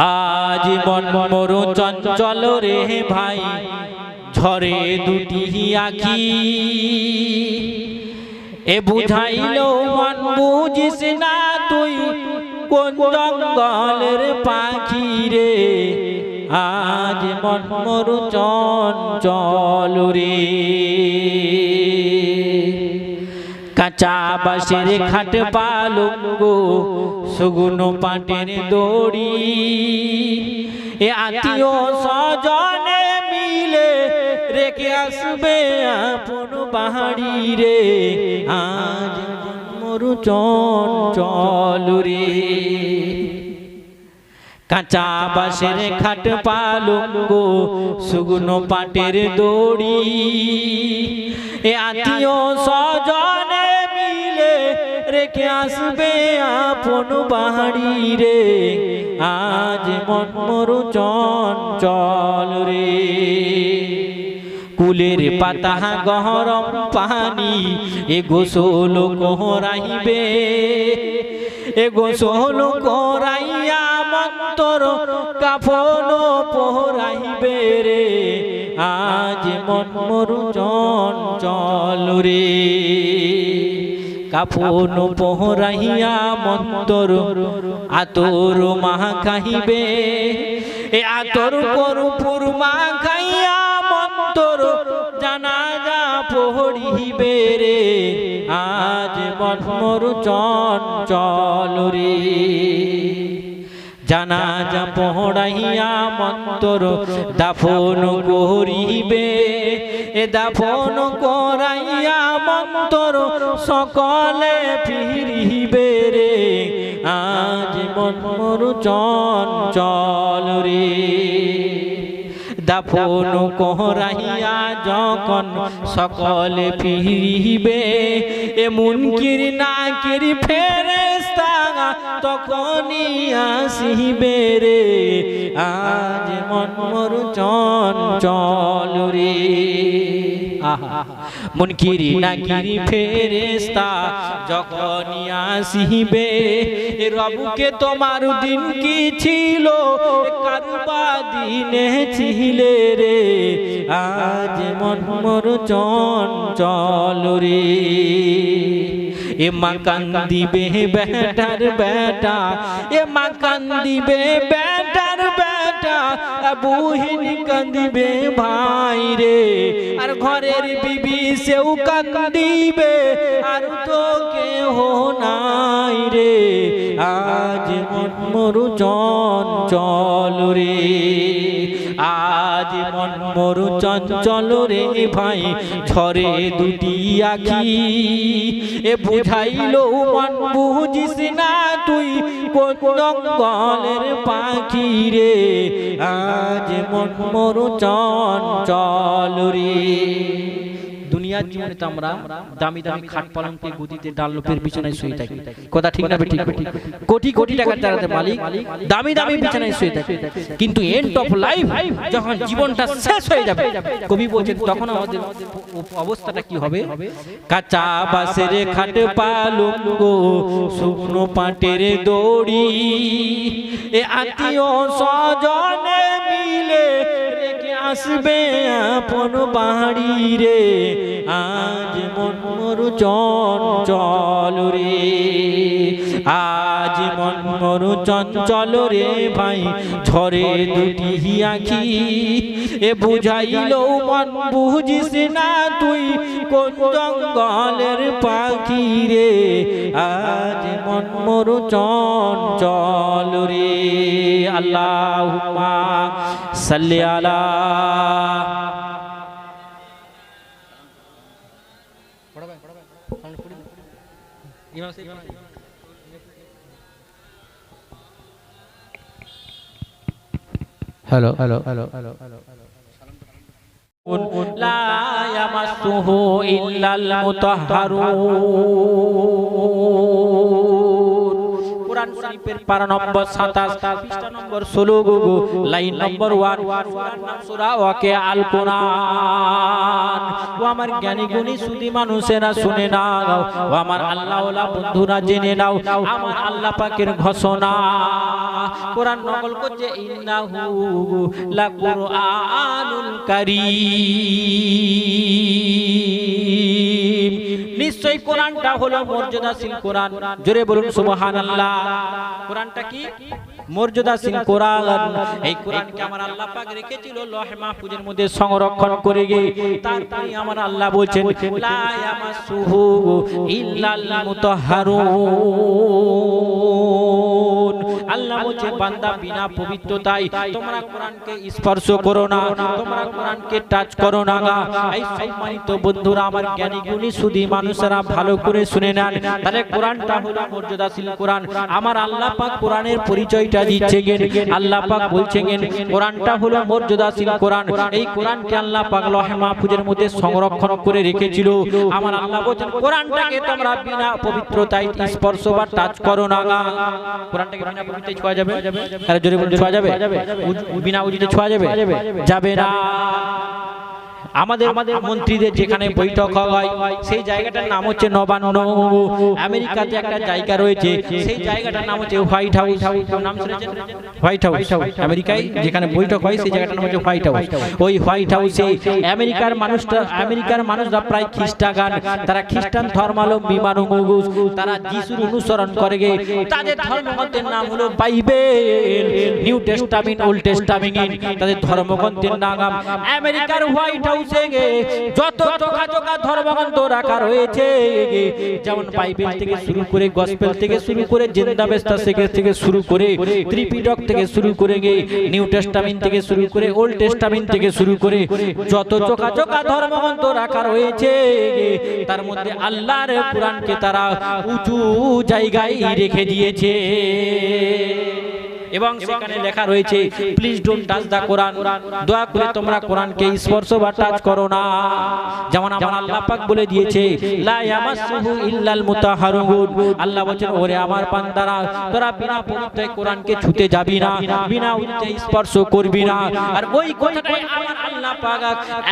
আজ মন মর চঞ্চল রে ভাই, ঝরে দুটি আখি। এ বুঝাইল মন বুঝিস না তুই কোন জঙ্গলের পাখি রে? আজ মন মর চঞ্চল রে। কাঁচা বাসের খাট পালঙ্গ, সুগুনো পাটের দড়ি। এ আত্মীয় স্বজনে মিলে রেখে আসবে আপন পাহাড়ি রে। আজ মরু চঞ্চল রে। কাঁচা বাসের খাট পালঙ্গ, সুগুনো পাটের দড়ি। এ আত্মীয় স্বজনে মিলে রেখে আসবে আপন পাহাড়ি রে। আজ মন মরু চঞ্চল রে। কুলের পাতা গহরম পানি, এ গোসল কোহরাইবে এ গোসল কোরাইয়া মন্তর কাফন পোহরাইবে রে। আজ মন মরু চঞ্চল রে। কাফন পোহরাইয়া মন্তর, আতর মাহা খাইবে এ আতর করপুর পুরমা খাইয়া মন্তর, জানাজা পহরিবে রে। আজ মন্মর মরু চঞ্চল রে। জানাজা পড়াইয়া মন্তর দাফন করিবে। এ দাফন করাইয়া মন্তর সকলে ফিরিবে রে। আজ মন মরু চঞ্চল রে। দাফন কহরাইয়া যখন সকলে ফিরিবে এ মুনকির নাকির ফেরেস্তা তখনই আসিবে রে। আজ মন মর চঞ্চল রে। মুনকিরি নাকিরি ফেরেস্তা যখনই আসিবে রবুকে তোমার দিন কি ছিল? কারবা দিনে ছিলে রে। আজ মন মর চঞ্চল রে। এ মা কান্দিবে বেটার বেটা এ মা কান্দিবে বেটার বেটা বুহিন কান্দিবে ভাই রে। আর ঘরের বিবি সেও কান্দিবে আর তো কেহ নাই রে। আজ মন মরু চঞ্চল রে। আজ মন মরু চঞ্চল রে ভাই ঝরে দুটি আখি। এ বুঝাইল মন, বুঝিস না তুই জঙ্গলের পাখি রে? আজ মন মরু চঞ্চল রে। দুনিয়ার জীবনে তো আমরা দামি দামি খাট পালঙ্কে গদিতে ডাল লোপের বিছানায় শুয়ে থাকি। কথা ঠিক না ঠিক কোটি কোটি টাকার চালাতে মালিক দামি দামি বিছানায় শুয়ে থাকি। কিন্তু এন্ড অফ লাইফ যখন জীবনটা শেষ হয়ে যাবে, কবি বলছেন, তখন আমাদের অবস্থাটা কি হবে? কাঁচা বাসের খাট পালঙ্গ শুকনো পাটের দড়ি, এ আত্মীয় স্বজনে মিলে আসবে আপন বাড়ি রে। আজ মন মরু চঞ্চল রে। আজ মন মরু চঞ্চল রে ভাই, ঝরে দুটি আখি। এ বুঝাইল মন, বুঝিস না তুই কোন জঙ্গলের পাখি রে। আজ মন মরু চঞ্চল রে। আল্লাহ सल्ले आला hello hello hello hello hello. Hello ला यमस्सुहु इल्लल শরীফের পারা নম্বর সাতাশ, পৃষ্ঠা নম্বর ষোলো গুগু, লাইন নম্বর ওয়ান সুরা ওয়াকে আল ও আমার জ্ঞানী গুণী সুদি মানুষেরা শুনে নাও, ও আমার আল্লাহ বন্ধুরা জেনে নাও, আমার আল্লাহ পাকের ঘোষণা। কোরআন নকল করছে, ইন্নাহু লা কারীম। নিশ্চয়ই কোরআনটা হলো মর্যাদাশীল কোরআন। জোরে বলুন, সুবহানাল্লাহ। কোরআনটা কি? মর্যাদাশীল কোরআন। এই কোরআনকে আমার আল্লাহ পাক রেখেছিল লহে মাহফুজের মধ্যে সংরক্ষণ করে গিয়ে। তারপরে আমার আল্লাহ বলছেন, লা ইয়ামাসুহু ইল্লাল মুতাহহারুন আল্লাহ বলছে বান্দা বিনা পবিত্রতাই তোমরা কোরআনকে স্পর্শ করো না তোমরা কোরআনকে টাচ করো না। এই সম্মানিত বন্ধুরা আমার জ্ঞানী গুণী সুধী মানুষেরা ভালো করে শুনে নেন। তাহলে কোরআনটা হলো মর্যাদাশীল কোরআন। আমার আল্লাহ পাক কোরআনের পরিচয়টা দিচ্ছে গেন আল্লাহ পাক বলছেন গেন কোরআনটা হলো মর্যাদাশীল কোরআন। এই কোরআনকে আল্লাহ পাক লহে মাহফুজের মধ্যে সংরক্ষণ করে রেখেছিল। আমার আল্লাহ বলছেন কোরআনটাকে তোমরা বিনা পবিত্রতায় স্পর্শ বা টাচ করো না। কোরআনটাকে বিনা পবিত্রতায় ছোঁয়া যাবে? আরে জোরে বলুন ছোঁয়া যাবে? বিনা উজিতে ছোঁয়া যাবে। যাবে না। আমাদের আমাদের মন্ত্রীদের যেখানে বৈঠক হয় সেই জায়গাটার নাম হচ্ছে নবান্ন। আমেরিকাতে একটা জায়গা রয়েছে সেই জায়গাটার নাম হচ্ছে হোয়াইট হাউস নাম শুনেছেন? হোয়াইট হাউস আমেরিকায় যেখানে বৈঠক হয় সেই জায়গাটার নাম হচ্ছে হোয়াইট হাউস ওই হোয়াইট হাউসে আমেরিকার মানুষটা আমেরিকার মানুষরা প্রায় খ্রিস্টাগান তারা খ্রিস্টান ধর্মালম্বী মানুষ। তারা যিশুর অনুসরণ করে। গে তাদের ধর্মগ্রন্থের নাম হলো Bible. New testament old testament তাদের ধর্মগ্রন্থের নাম আমেরিকার হোয়াইট হাউসে গে যত চোখা চোখা ধর্মগ্রন্থ রাখা রয়েছে, যেমন বাইবেল থেকে শুরু করে গসপেল থেকে শুরু করে জেন্দাবেস্তা থেকে থেকে শুরু করে ত্রিপিটক থেকে শুরু করে গে, নিউ টেস্টামেন্ট থেকে শুরু করে ওল্ড টেস্টামেন্ট থেকে শুরু করে যত চোখা চোখা ধর্মগ্রন্থ রাখা রয়েছে, তার মধ্যে আল্লাহর কোরআনকে তারা উঁচু জায়গায় রেখে দিয়েছে। এবং সেখানে লেখা রয়েছে please don't touch the Quran দয়া করে তোমরা কোরআনকে স্পর্শ বা টাচ করো না। যেমন আমার আল্লাহ পাক বলে দিয়েছে লা ইয়ামাসসুহু ইল্লাল মুতাহহারুন আল্লাহ বলেন ওরে আমার বান্দারা তোরা বিনা পবিত্র কোরআনকে ছুতে যাবি না বিনা উচ্চে স্পর্শ করবি না। আর ওই কথাটাই আমার আল্লাহ পাক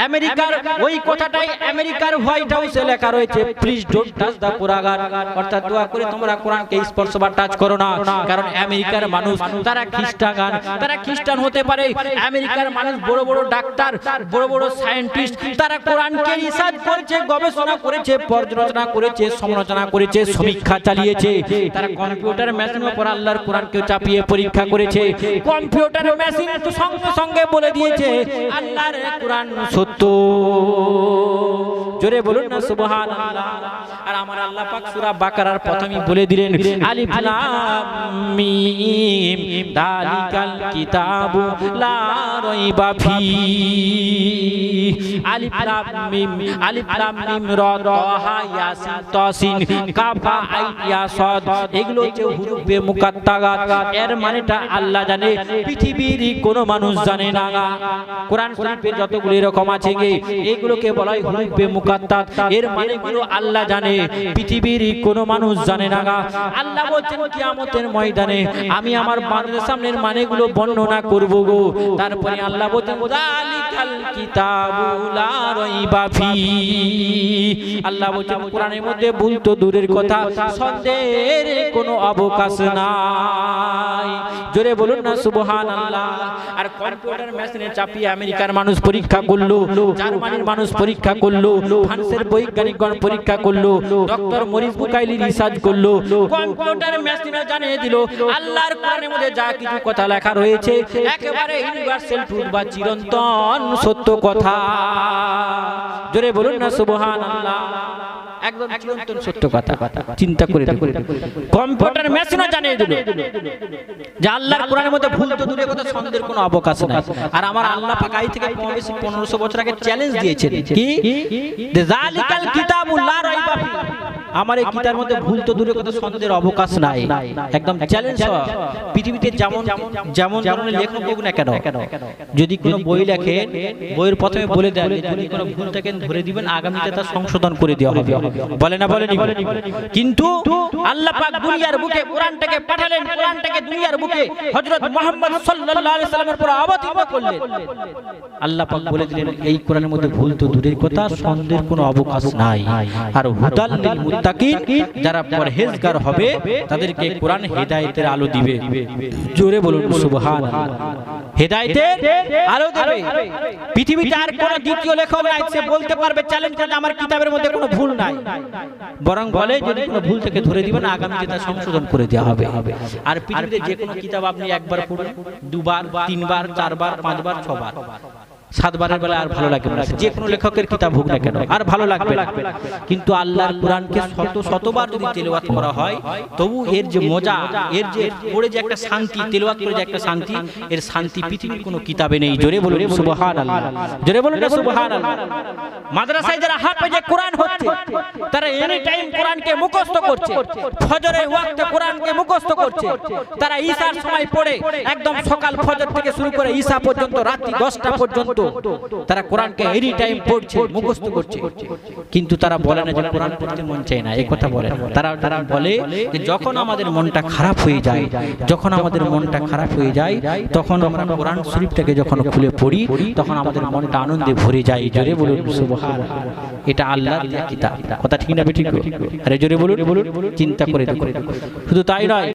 আমেরিকার ওই কথাটাই আমেরিকার হোয়াইট হাউসে লেখা রয়েছে please don't touch the Quran অর্থাৎ দোয়া করে তোমরা কোরআনকে স্পর্শ বা টাচ করো না কারণ আমেরিকার মানুষ তারা খ্রিস্টান তারা খ্রিস্টান হতে পারে, আমেরিকার মানুষ, বড় বড় ডাক্তার, বড় বড় সায়েন্টিস্ট, তারা কোরআনকে রিসার্চ করেছে, গবেষণা করেছে, পর্যালোচনা করেছে, সমালোচনা করেছে, সমীক্ষা চালিয়েছে। তারা কম্পিউটার মেশিনের উপর আল্লাহর কোরআনকে চাপিয়ে পরীক্ষা করেছে। কম্পিউটার মেশিন সঙ্গে সঙ্গে বলে দিয়েছে, আল্লাহর কোরআন সত্য। জোরে বলুন না, সুবহানাল্লাহ। আর আমার আল্লাহ পাক সূরা বাকারার প্রথমেই বলে দিলেন, আলিফ লাম মিম, দালিকাল কিতাবু লা রাইবা ফি। আলিফ লাম মিম, আলিফ লাম মিম র র হা ইয়াসিন তাসিন কাফ আইন ইয়া সাদ এগুলো হচ্ছে হুরুফে মুকাত্তাগাত এর মানেটা আল্লাহ জানে, পৃথিবীর কোনো মানুষ জানে না। কোরআন শরীফে যতগুলো এরকম আছে এগুলোকে বলা হয় হুরুফে এর মানেগুলো আল্লাহ জানে, পৃথিবীর কোনো মানুষ জানে না আল্লাহ বলছেন ময়দানে আমি আমার সামনের মানেগুলো বর্ণনা করব গো। তারপরে আল্লাহ বলছেন দূরের কথা, সন্দেহের কোনো অবকাশ নাই। জোরে বলুন না, সুবহানাল্লাহ। আর কম্পিউটার মেশিনে চাপিয়ে আমেরিকার মানুষ পরীক্ষা করল, জার্মানির মানুষ পরীক্ষা করল ফ্রান্সের বৈজ্ঞানিকগণ পরীক্ষা করল, ডক্টর মরিস বুকাইলি রিসার্চ করল, কম্পিউটার মেশিনে জানিয়ে দিল, আল্লাহর কোরআনের মধ্যে যা কিছু কথা লেখা রয়েছে, একেবারে ইউনিভার্সাল ট্রুথ বা চিরন্তন সত্য কথা। জোরে বলুন না, সুবহানাল্লাহ। একদম চিরন্তন সত্য কথা। চিন্তা করে। কম্পিউটার মেশিনও জানিয়ে দিল। যে আল্লাহর কোরআনের মধ্যে ভুল তো দূরে কথা সন্দেহের কোনো অবকাশ নাই। আর আমার আল্লাহ পাক আই থেকে কম বেশি পনেরোশো বছর আগে চ্যালেঞ্জ দিয়েছেন কি? জালিকাল কিতাবুল্লাহ রাইবা আমার এই গীতার মধ্যে ভুল তো দূরে কথা সন্দেহের অবকাশ নাই। একদম চ্যালেঞ্জ পৃথিবীতে যেমন যেমন ধরনের লেখক হোক না কেন? যদি কোনো বই লেখে বইয়ের প্রথমে বলে দেন যদি কোনো ভুল থাকেন ধরে দিবেন আগামীতে তা সংশোধন করে দেওয়া হবে। বলে না বলেনি কিন্তু আল্লাহ পাক দুনিয়ার বুকে কোরআনটাকে পাঠালেন কোরআনটাকে দুনিয়ার বুকে হযরত মুহাম্মদ সাল্লাল্লাহু আলাইহি সাল্লামের উপর অবতীর্ণ করলেন। আল্লাহ পাক বলে দিলেন এই কোরআনের মধ্যে ভুল তো দূরের কথা সন্দেহের কোনো অবকাশ নাই আর হুদাল লিল মুত্তাকিন, যারা পরহেজগার হবে, তাদেরকে কোরআন হেদায়েতের আলো দিবে। জোরে বলুন, সুবহানাল্লাহ। হেদায়েতের আলো দেবে। পৃথিবীতে আর কোন দ্বিতীয় লেখক নাই, সে বলতে পারবে, চ্যালেঞ্জ করে আমার কিতাবের মধ্যে কোনো ভুল নাই। বরং বলে, যদি কোনো ভুল থেকে ধরে দিবেন আগামীতে তা সংশোধন করে দেওয়া হবে। আর পৃথিবীতে যে কোনো কিতাব আপনি একবার পড়ুন, দুবার, তিনবার, চারবার, পাঁচবার, ছবার। সাতবারের বেলা আর ভালো লাগবে না। যে কোনো লেখকের কিতাব হোক না কেন, আর ভালো লাগবে কিন্তু আল্লাহর কোরআনকে শত শতবার যদি তেলাওয়াত করা হয়, তবু এর যে মজা, এর যে পড়ে যে একটা শান্তি, তেলাওয়াত করে যে একটা শান্তি, এর শান্তি পৃথিবীর কোনো কিতাবে নেই। জোরে বলুন, সুবহানাল্লাহ। জোরে বলুন না, সুবহানাল্লাহ। মাদ্রাসায় যারা হাফেজে কোরআন হচ্ছে, তারা এনি টাইম কোরআনকে মুখস্থ করছে, ফজরের ওয়াক্তে কোরআনকে মুখস্থ করছে, তারা ঈশার সময় পড়ে, একদম সকাল ফজর থেকে শুরু করে ঈশা পর্যন্ত, রাত্রি দশটা পর্যন্ত তারা কোরআনকে এনি টাইম পড়ছে, মুখস্থ করছে। কিন্তু তারা বলে না যে কোরআন পড়তে মন চায় না, এই কথা বলে তারা তারা বলে যে যখন আমাদের মনটা খারাপ হয়ে যায়, যখন আমাদের মনটা খারাপ হয়ে যায়, তখন আমরা কোরআন শরীফটাকে যখন খুলে পড়ি, তখন আমাদের মনটা আনন্দে ভরে যায়। জোরে বলুন সুবহান এটা আল্লাহর কিতাব। কথা ঠিক না ঠিক আরে জোরে বলুন, চিন্তা করে শুধু তাই নয়